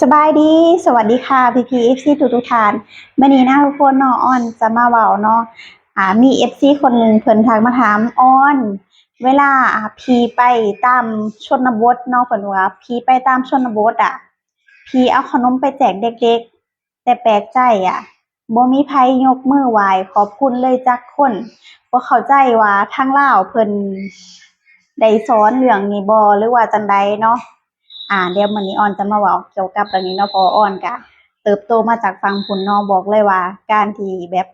สบายดี สวัสดีค่ะพีพีเอฟซีทุกทุกทานมื่อนี้นะทุกคนเนาะออนจะมาเว้าเนาะอ่ามีเอฟซีคนหนึ่งเพิ่นทักมาถามออน เวลาอ่าพีไปตามชนบทเนาะเพิ่นว่าพีไปตามชนบทอะ พีเอาขนมไปแจกเด็กๆ แต่แปลกใจอะบ่มีไผยกมือไหว้ขอบคุณเลยจักคนบ่เข้าใจว่าทางลาวเพิ่นได้สอนเรื่องนี้บ่หรือว่าจังใดเนาะ อ่าเดี๋ยวมื้อนี้ออนจะมาเว้าเกี่ยวกับเรื่องนี้เนาะเพราะว่าออนก็เติบโตมาจากฝั่งพุ่นเนาะบอกเลยว่า การที่แบบ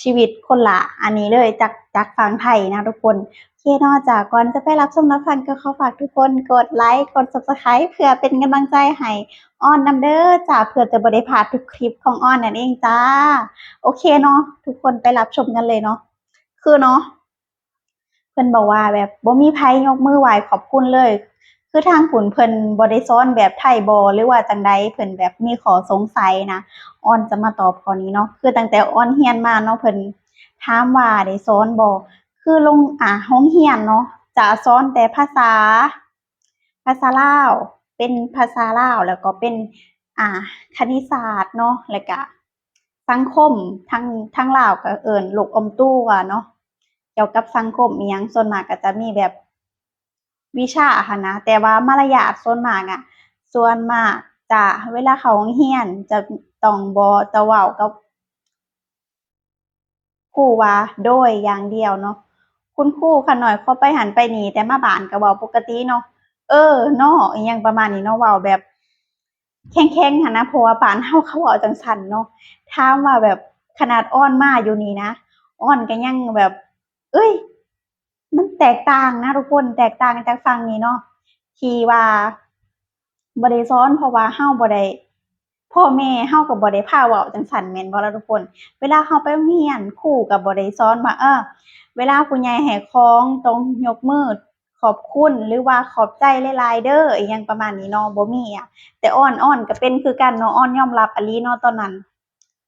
ชีวิตคนละ อันนี้เลยจากจากฝั่งไทยนะทุกคนโอเคเนาะจากก่อนจะไปรับชมรับฟังก็ขอฝากทุกคนกดไลค์กด Subscribe เพื่อเป็นกำลังใจให้ออนนำเด้อจ้าเพื่อจะบ่ได้พลาดทุกคลิปของออนนั่นเองจ้า โอเคเนาะทุกคนไปรับชมกันเลยเนาะคือเนาะเพิ่อนบอกว่าแบบบ่มีไผยกมือไหวขอบคุณเลย คือทางขุนเพิ่นบ่ได้อนแบบไทยบ่หรือว่าจังใดเพิ่นแบบมีขอสงสัยนะอ้อนจะมาตอบข้อนี้เนาะคือตั้งแต่อ้อนเรียนมาเนาะเพิ่นถามว่าได้สอนบ่คือโรงอ่าโรงเรียนเนาะจะสอนแต่ภาษา ภาษาลาวเป็นภาษาลาวแล้วก็เป็นอ่าคณิตศาสตร์เนาะแล้วก็สังคมทางทางลาวก็เอิ้นโลกอมตู้อะเนาะเกี่ยวกับสังคมอิหยังส่วนมากก็จะมีแบบ วิชาหั้นะ แต่ว่ามารยาทส่วนมากอะส่วนมากจะเวลาเขาเรียนจะต้องบ่จะเว้ากับครูว่าโดยอย่างเดียวเนาะคุณครูคันน้อยเขาไปหันไปหนีแต่มาบานก็เว้าปกติเนาะเออเนาะอิหยังประมาณนี้เนาะเว้าแบบ แข็งๆหั้นะเพราะว่าบานเราเขาเว้าจังซั้นเนาะถามว่าแบบขนาดอ้อนมาอยู่นี่นะอ้อนก็ยังแบบ เอ้ย มันแตกต่างนะทุกคนแตกต่างจากฝั่งนี้เนาะที่ว่าบ่ได้อนเพราะว่าเราบ่ได้พ่อแม่เราก็บ่ได้พาเว้าจังซั้นแม่นบ่ล่ะทุกคน เวลาเราไปโรงเรียนครูก็บ่ได้สอนว่าเออเวลาผู้ใหญ่ให้องต้องยกมือขอบคุณหรือว่าขอบใจหลายๆเด้ออิหยังประมาณนี้เนาะบ่มีอะแต่อ้อนอ้อนก็เป็นคือกันเนาะอ้อนยอมรับอะลีเนาะตอนนั้น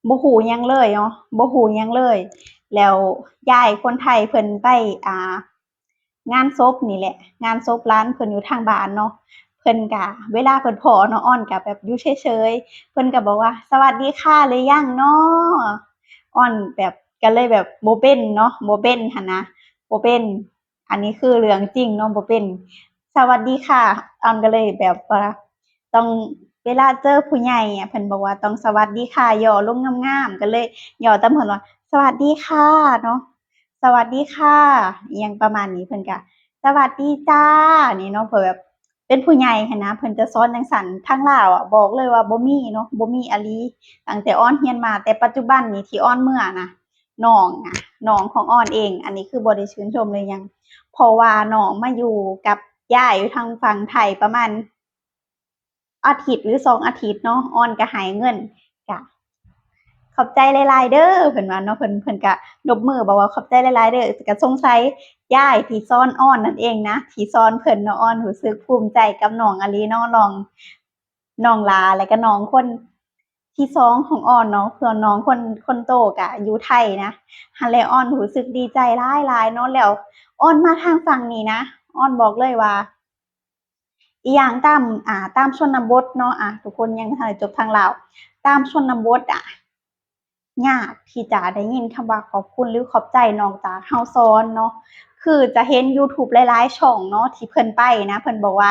บ่ฮู้หยังเลยเนาะบ่ฮู้หยังเลย แล้วยายคนไทยเพิ่นไปอ่า งานศพนี่แหละ งานศพหลานเพิ่นอยู่ทางบ้านเนาะเพิ่นก็เวลาเพิ่นพอเนาะอ้อนก็แบบอยู่เฉยๆเพิ่นก็บอกว่า สวัสดีค่ะหรือยังเนาะอ้อนแบบก็เลยแบบบ่เป็นเนาะบ่เป็นหันนะบ่เป็น อันนี้คือเรื่องจริงเนาะบ่เป็น สวัสดีค่ะอ้อนก็เลยแบบว่าต้องเวลาเจอผู้ใหญ่อะเพิ่นบอกว่าต้องสวัสดีค่ะย่อลงงามๆก็เลยย่อตาเพิ่นว่า สวัสดีค่ะเนาะ สวัสดีค่ะอิหยังประมาณนี้เพิ่นก็สวัสดีจ้า นี่เนาะเพิ่นแบบเป็นผู้ใหญ่หั้นนะเพิ่นจะสอนจังซั้นทางลาวอะบอกเลยว่าบ่มีเนาะบ่มีอลีตั้งแต่อ้อนเรียนมา แต่ปัจจุบันนี้ที่อ้อนเมื่อนะน้องอะน้องของอ้อนเอง อันนี้คือบ่ได้ชื่นชมเลยยังเพราะว่าน้องมาอยู่กับย่าอยู่ทางฝั่งไทยประมาณอาทิตย์หรือสองอาทิตย์เนาะอ้อนก็ให้เงินก็ ขอบใจหลายๆเด้อเพิ่นว่าเนาะเพิ่นเพิ่นก็ยกมือบอกว่าขอบใจหลายๆเด้อก็สงสัยยายที่สอนอ้อนนั่นเองนะที่สอนเพิ่นเนาะอ้อนรู้สึกภูมิใจกับน้องอลีเนาะน้องน้องลาแล้วก็น้องคนที่สองของอ้อนเนาะส่วนน้องคนคนโตก็อยู่ไทยนะหั้นแล้วอ้อนรู้สึกดีใจหลายๆเนาะแล้วอ้อนมาทางฝั่งนี้นะอ้อนบอกเลยว่าอีหยังตามอ่า ตามชนบทเนาะอ่าทุกคนยังทันได้จบทางลาตามชนบทอะ ยากที่จะได้ยินคำว่าขอบคุณหรือขอบใจนอกจากเราสอนเนาะคือจะเห็นยูทูบหลายๆช่องเนาะที่เพิ่นไปนะเพิ่นบอกว่า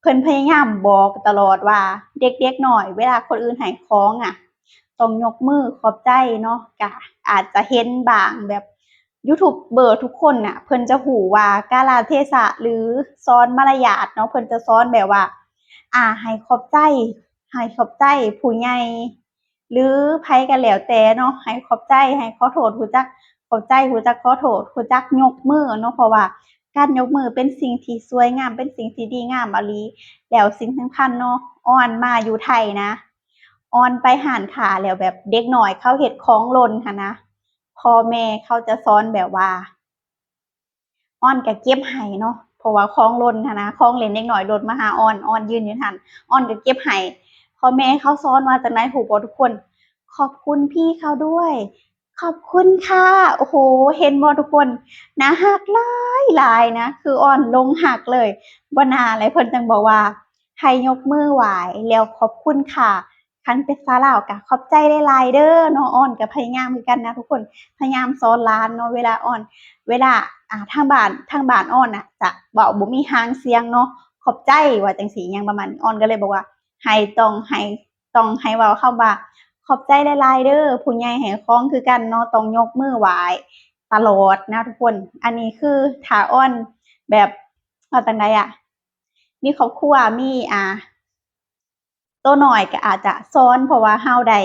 เพิ่นพยายามบอกตลอดว่า เด็กๆหน้อย เวลาคนอื่นให้ของอะต้องยกมือขอบใจเนาะก็อาจจะเห็นบางแบบยูทูบเบอร์ทุกคนน่ะ เพิ่นจะรู้ว่ากาลเทศะหรือสอนมารยาทเนาะเพิ่นจะสอนแบบว่า อ่าให้ขอบใจให้ขอบใจผู้ใหญ่ หรือไผก็แล้วแต่เนาะให้ขอบใจให้ขอโทษรู้จักขอบใจรู้จักขอโทษรู้จักยกมือเนาะเพราะว่าการยกมือเป็นสิ่งที่สวยงามเป็นสิ่งที่ดีงามอะลีแล้วสิ่งสำคัญเนาะอ้อนมาอยู่ไทยนะอ้อนไปร้านค้าแล้วแบบเด็กหน้อยเข้าเฮ็ดของลนหั้นะพ่อแม่เขาจะสอนแบบว่าอ้อนก็เก็บให้เนาะเพราะว่าของลนหั้นนะของเล่นเด็กหน้อยลนมาหาอ้อนอ้อนยืนอยู่หั้นอ้อนก็เก็บให้ พ่อแม่เขาสอนว่าจั่งใดรู้บ่ทุกคน ขอบคุณพี่เขาด้วย ขอบคุณค่ะ โอ้โฮเห็นบ่ทุกคนน่ารักลายลายนะ คืออ้อนลงรักเลยบน่าเลยเพิ่นจังบอกว่าให้ยกมือไหวแล้วขอบคุณค่ะคันเป็นภาลาวก็ขอบใจหลายเด้อเนาะอ้อนก็พยายามคือนกันนะทุกคนพยายามสอนหลานเนาะเวลาอ้อน เวลาอ่าทางบ้านทางบ้านอ้อนน่ะจะเว้าบ่มีหางเสียงเนาะขอบใจว่าจังซี่หยังประมาณอ้อนก็เลยบอกว่า ให้ต้องให้ต้องให้เว้าคำว่าขอบใจหลายๆเด้อผู้ใหญ่ให้ของคือกันเนาะต้องยกมือไหวตลอดนะทุกคน อันนี้คือถาอ้อนแบบว่าจังไดอะมีครอบครัวมีอ่าโตน้อยก็อาจจะสอนเพราะว่าเราได้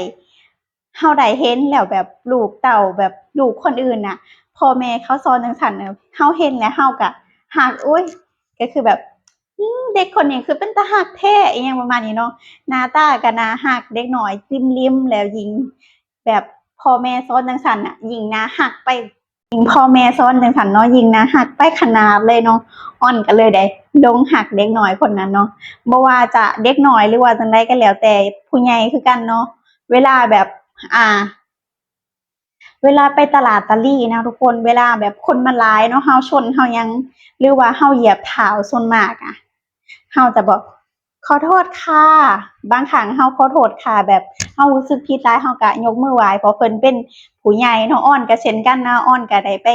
เราได้เห็นแล้วแบบลูกเต้าแบบลูกคนอื่นน่ะพ่อแม่เขาสอนจังซั่นน่ะเราเห็นแล้วเราก็ฮักโอ๊ยก็คือแบบ เด็กคนนี้คือเป็นตาฮักแท้อิหยังประมาณนี้เนาะหน้าตาก็น่าฮักเด็กหน้อยจิ้มลิ้มแล้วยิง แบบพ่อแม่สอนจังซั่นน่ะยิงน่าฮักไปยิงพ่อแม่สอนจังซั่นเนาะยิงน่าฮักไปขนาดเลยเนาะอ้อนก็เลยได้ลงฮักเด็กหน้อยคนนั้นเนาะบ่ว่าจะเด็กหน้อยหรือว่าจังไดก็แล้วแต่ผู้ใหญ่คือกันเนาะเวลาแบบอ่าเวลาไปตลาดตะลี่นะทุกคนเวลาแบบคนมันหลายเนาะเฮาชนเฮายังหรือว่าเฮาเหยียบเท้าส่วนมากอะ เฮาจะบอกขอโทษค่ะ บางครั้งเฮาขอโทษค่ะ แบบเฮารู้สึกผิดหลายเฮาก็ยกมือไหว้เพราะเพิ่นเป็นผู้ใหญ่เนาะอ้อนก็เช่นกันนะอ้อนก็ได้ไป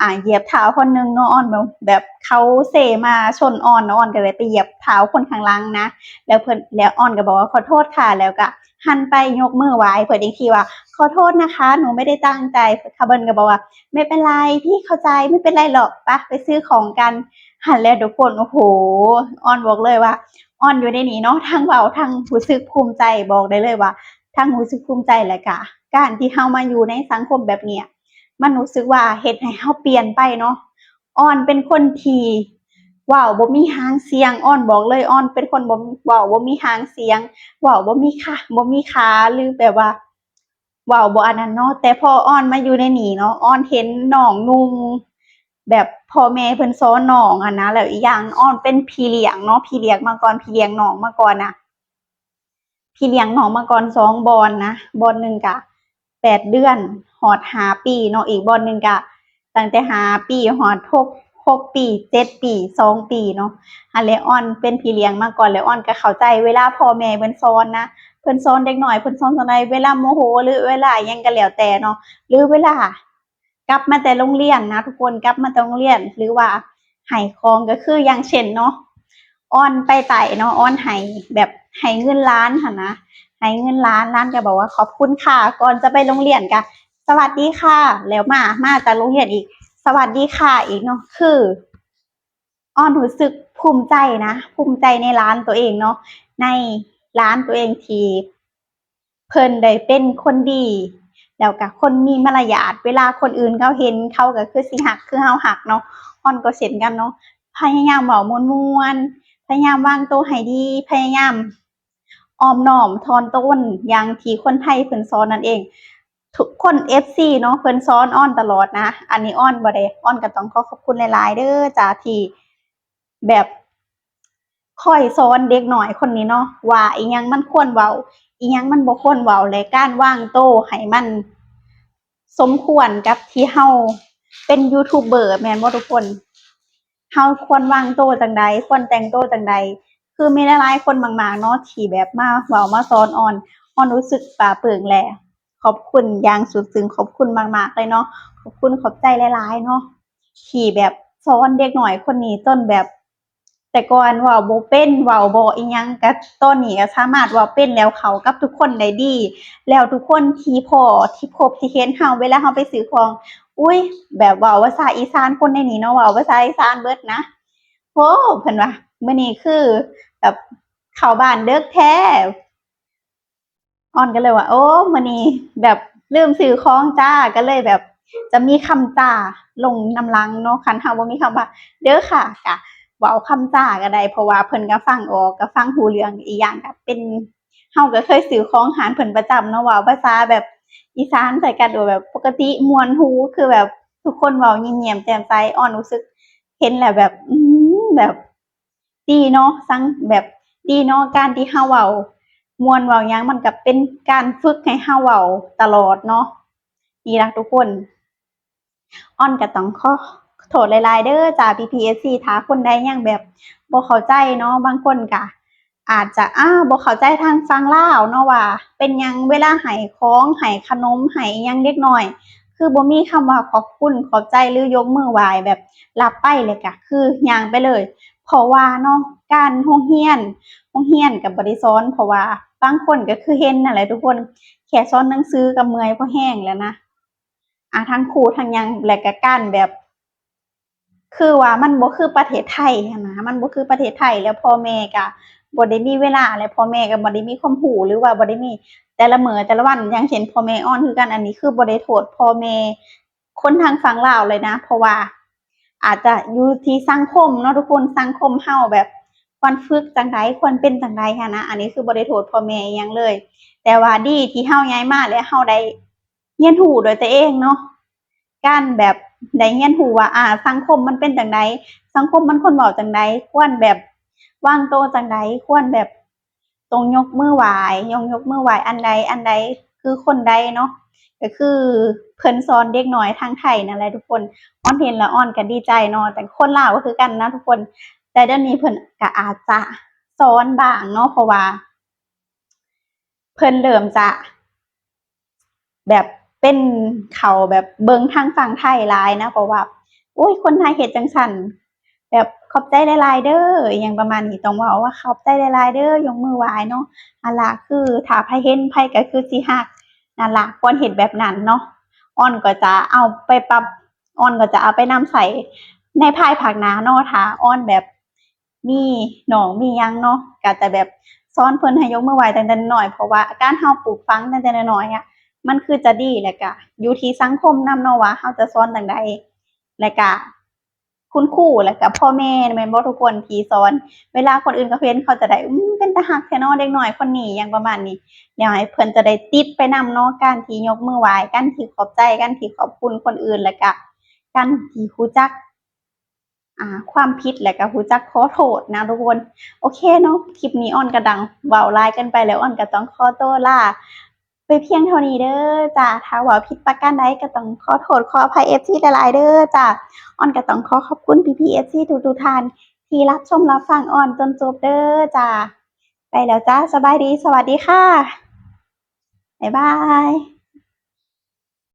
อ่าเหยียบเท้าคนหนึงเนาะอ้อนแบบแบบเขาเซมาชนอ้อนเนาะอ้อนก็เลยไปเหยียบเท้าคนข้างหลังนะแล้วเพิ่นแล้วอ้อนก็บอกว่าขอโทษค่ะแล้วก็หันไปยกมือไหว้เพิ่นอีกทีว่า ขอโทษนะคะ หนูไม่ได้ตั้งใจคาเบิลก็บอกว่า ไม่เป็นไรพี่เข้าใจไม่เป็นไรหรอกปะไปซื้อของกัน หันแล้วทุกคนโอ้โหอ้อนบอกเลยว่าอ้อนอยู่ในนี้เนาะทั้งเบาทั้งรู้สึกภูมิใจบอกได้เลยว่าทั้งรู้สึกภูมิใจและกะการที่เฮามาอยู่ในสังคมแบบเนี้ยมันรู้สึกว่าเฮ็ดให้เฮาเปลี่ยนไปเนาะอ้อนเป็นคนที่เว้าบ่มีหางเสียงอ้อนบอกเลยอ้อนเป็นคนบ่ว้าวบ่มีหางเสียงว้าวบ่มีขาบ่มีขาหรือแบบว่าว้าบ่อันนั้นเนาะแต่พออ้อนมาอยู่ในนี่เนาะอ้อนเห็นนองนุ่ง แบบพ่อแม่เพิ่นสอนน้องอะนะแล้วอีกอย่างอ้อนเป็นพี่เลี้ยงเนาะพี่เลี้ยงมาก่อนพี่เลี้ยงน้องมาก่อนน่ะพี่เลี้ยงน้องมาก่อนสองบอนนะบอนหนึ่งกะแปดเดือนหอดหาปีเนาะอีกบอนหนึ่งกะตั้งแต่หาปีหอดหกหกปีเจ็ดปีสองปีเนาะอันเลออนเป็นพี่เลี้ยงมาก่อนแล้วออนก็เข้าใจเวลาพ่อแม่เพิ่นสอนนะเพิ่นสอนเด็กหน้อยเพิ่นสอนจังไดเวลาโมโห หรือเวลายังก็แล้วแต่เนาะหรือเวลา กลับมาแต่โรงเรียนนะทุกคนกลับมาแต่โรงเรียน หรือว่าให้ของก็คืออย่างเช่นเนาะอ้อนไปไต่เนาะอ้อนให้แบบให้เงินล้านค่ะนะให้เงินล้านล้านก็บอกว่าขอบคุณค่ะ ก่อนจะไปโรงเรียนกะสวัสดีค่ะ แล้วมามาจากโรงเรียนอีก สวัสดีค่ะอีกเนาะคืออ้อนรู้สึกภูมิใจนะภูมิใจในร้านตัวเองเนาะในร้านตัวเองทีเพิ่นได้เป็นคนดี แล้วก็คนมีมารยาทเวลาคนอื่นเขาเห็นเขาก็คือสิหักคือเฮาหักเนาะอ้อนก็เช่นกันเนาะพยายามเว้ามวนๆพยายามวางตัวให้ดีพยายามออมน้อมทอนต้นอย่างที่คนไทยเพิ่นสอนนั่นเอง ทุกคน FC เนาะเพิ่นสอนอ้อนตลอดนะ อันนี้อ้อนบ่ได้อ้อนก็ต้องขอขอบคุณหลาย ๆ เด้อจ้าที่แบบค่อยสอนเด็กหน้อยคนนี้เนาะว่าอีหยังมันควรเว้าอีหยังมันบ่ควรเว้าและการวางโตวให้มัน สมควรกับที่เฮาเป็นยูทูบเบอร์แมนบ่ทุกคนเฮาควรวางโตวจังใดควรแต่งโตวจังใด คือมีหลายๆคนมากๆเนาะที่แบบมาเว้ามาสอนอ่อนอ่อนรู้สึกปลาเปิงแหละขอบคุณอย่างสุดซึ้งขอบคุณมากๆเลยเนาะขอบคุณขอบใจหลายๆเนาะที่แบบสอนเด็กหน่อยคนนี้จนแบบ แต่ก่อนว้าโบเป็นว้าบ่อีหยังก็ตอนนี้ก็สามารถว้าเป็นแล้วเขากับทุกคนได้ดี แล้วทุกคนที่พอที่พบที่เห็นเฮาเวลาเฮาไปซื้อของ อุ้ย แบบว้าภาษาอีสานคนในนี้เนาะว้าภาษาอีสานเบิดนะโอ้เพิ่นว่ามื้อนี้คือแบบเข้าบ้านเดึกแท้ออนก็เลยว่า โอ้มื้อนี้แบบลืมซื้อของจ้าก็เลยแบบ จะมีคำจ้าลงนำหลังเนาะคันเฮาบ่มีคำว่า เด้อค่ะก็เว้าคำจาก็ได้เพราะว่าเพิ่นก็ฟังออกก็ฟังรู้เรื่องอีกอย่างก็เป็นเฮาก็เคยซื้อของหารเพิ่นประจำเนาะเว้าภาษาแบบอีสานใส่กันโดยแบบปกติมวนหูคือแบบทุกคนเว้ายิ้มแย้มแจ่มใสอ้อนรู้สึก เห็นแล้วแบบอืมแบบดีเนาะสังแบบดีเนาะการที่เฮาเว้ามวนเว้ายังมันก็เป็นการฝึกให้เฮาเว้าตลอดเนาะนี่ล่ะทุกคนอ้อนก็ต้องขอ โทษหลายๆเด้อจ้า PPSC ถ้าคนใดยังแบบบ่เข้าใจเนาะบางคนก็อาจจะอ้าบ่เข้าใจทางฟังเล่าเนาะว่า เป็นยังเวลาให้ของให้ขนมให้ยังเด็กน้อย คือบ่มีคำว่าขอบคุณขอบใจหรือยกมือไหว้แบบรับไปเลยก็คือย่างไปเลยเพราะว่าเนาะการโรงเรียนโรงเรียนก็บ่ได้อนเพราะว่าบางคนก็คือเห็นนั่นแหละทุกคนแค่สอนหนังสือก็เมื่อยพอแห้งแล้วนะอ่าทั้งครูทั้งยังและก็การแบบ คือว่ามันบ่คือประเทศไทยนะมันบ่คือประเทศไทยแล้วพ่อแม่ก็บ่ได้มีเวลาและพ่อแม่ก็บ่ได้มีความรู้หรือว่าบ่ได้มี แต่ละเมือแต่ละวันย่างเช่นพ่อแม่อ่อนคือกันอันนี้คือบ่ได้โทษพ่อแม่คนทางฝั่งลาวเลยนะ เพราะว่า อาจจะอยู่ที่สังคมเนาะทุกคนสังคมเฮาแบบควรฝึกจังใดควรเป็นจังใดหั้นะอันนี้คือบ่ได้โทษพ่อแม่ยังเลย แต่ว่าดีที่เฮาย้ายมาแล้วเฮาได้เรียนรู้ด้วยตัวเองเนาะการแบบ ได้เรียนรู้ว่า อ่า สังคมมันเป็นจังใดสังคมมันควรเว้าจั่งใดควรแบบว่างตัวจั่งใดควรแบบต้องยกมือไหวยงยกมือไหวอันใดอันใดคือคนใดเนาะก็คือเพิ่นสอนเด็กน้อยทางไทยนั่นแหละทุกคนอ้อนเห็นแล้วอ้อนก็ดีใจเนาะแต่คนลาวก็คือกันนะทุกคน แต่เดี๋ยวนี้เพิ่นก็อาจจะสอนบ้างเนาะเพราะว่า เพิ่นเริ่มจะแบบ เป็นเขาแบบเบิงทางฝั่งไทยหลายนะเพราะว่าโอ๊ยคนไทยเฮ็ดจังซั้นแบบขอบใจหลายเด้ออิหยังประมาณนี้ต้องเว้าว่าขอบใจหลายเด้อยกมือไหว้เนาะนั่นล่ะคือถ้าไผเห็นไผก็คือสิรักนั่นล่ะควรเฮ็ดแบบนั้นเนาะอ้อนก็จะเอาไปปรับอ้อนก็จะเอาไปนำใช้ในภายภาคหน้าเนาะถ้าอ้อนแบบมีหนองมียังเนาะก็จะแบบสอนเพิ่นให้ยกมือไหว้ตั้งแต่น้อยเพราะว่าการเฮาปลูกฝังตั้งแต่น้อยๆอะ มันคือจะดีแหล้วก็อยู่ที่สังคมนำเนาะว่าเราจะสอนจั่งใดแล้วก็คุณครูแล้วก็พ่อแม่แม่นบ่ทุกคนที่สอน เวลาคนอื่นเขาเห็นเขาจะได้อืมเป็นตารักแท้เนาะเด็กน้อยคนนี้หยังประมาณนี้แล้วให้เพิ่นจะได้ติดไปนำเนาะการที่ยกมือไหว้การที่ขอบใจการที่ขอบคุณคนอื่นแล้วก็การที่รู้จักอ่าความผิดแล้วก็รู้จักขอโทษนะทุกคน โอเคเนาะคลิปนี้อ้อนก็ดังเว้าหลายกินไปแล้วอ้อนก็ต้องขอตัวลา เพียงเท่านี้เด้อจ้ะถ้าว่าผิดประการใดก็ต้องขอโทษขออภัยเอฟซีหลายๆเด้อจ้ะอ่อนก็ต้องขอขอบคุณพี่ๆ FC ทุกๆท่านที่รับชมรับฟังอ่อนจนจบเด้อจ้ะไปแล้วจ้าสบายดีสวัสดีค่ะบ๊ายบาย